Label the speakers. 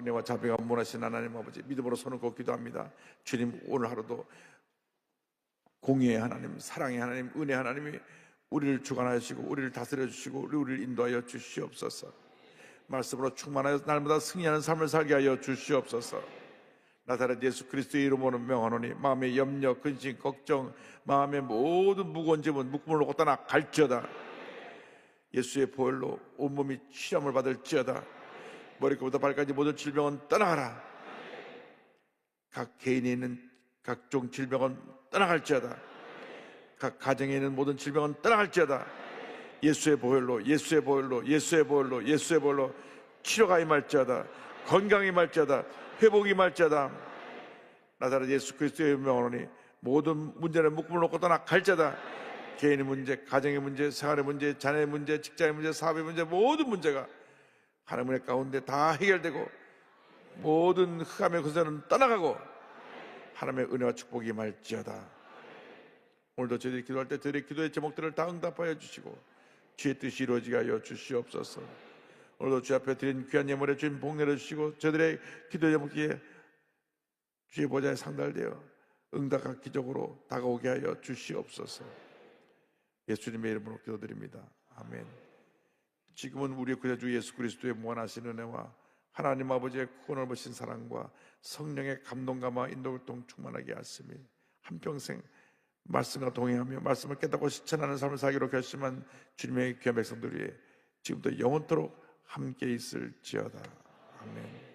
Speaker 1: 은혜와 자비가 무하신 하나님 아버지 믿음으로 손을 꼭 기도합니다. 주님 오늘 하루도 공의의 하나님, 사랑의 하나님, 은혜 하나님이 우리를 주관하시고 우리를 다스려 주시고 우리를 인도하여 주시옵소서. 말씀으로 충만하여 날마다 승리하는 삶을 살게 하여 주시옵소서. 나사렛 예수 그리스도의 이름으로 명하노니 마음의 염려, 근심, 걱정, 마음의 모든 무거운 짐은 묶음을 놓고 떠나 갈지어다. 예수의 보혈로 온몸이 치료함을 받을지어다. 머리끝부터 발까지 모든 질병은 떠나가라. 각 개인에 있는 각종 질병은 떠나갈지어다. 각 가정에 있는 모든 질병은 떠나갈지어다. 예수의 보혈로, 예수의 보혈로, 예수의 보혈로, 예수의 보혈로 치료가 임할지어다. 건강이 임할지어다. 회복이 임할지어다. 나사렛 예수 그리스도의 명으로니 모든 문제는 묶음을 놓고 떠나갈지어다. 개인의 문제, 가정의 문제, 생활의 문제, 자녀의 문제, 직장의 문제, 사업의 문제, 모든 문제가 하나님의 가운데 다 해결되고 모든 흑암의 근세는 떠나가고 하나님의 은혜와 축복이 임할지어다. 오늘도 저희들이 기도할 때 저희의 기도의 제목들을 다 응답하여 주시고 주의 뜻이 이루어지게 하여 주시옵소서. 오늘도 주 앞에 드린 귀한 예물에 주님 복 내려주시고 저들의 기도 제목이 주의 보좌에 상달되어 응답과 기적으로 다가오게 하여 주시옵소서. 예수님의 이름으로 기도드립니다. 아멘. 지금은 우리의 구세주 예수 그리스도의 무한하신 은혜와 하나님 아버지의 넓으신 사랑과 성령의 감동감과 인도를 충만하게 하시며 한평생 말씀과 동행하며 말씀을 깨닫고 실천하는 삶을 살기로 결심한 주님의 귀한 백성들 위해 지금도 영원토록 함께 있을지어다. 아멘.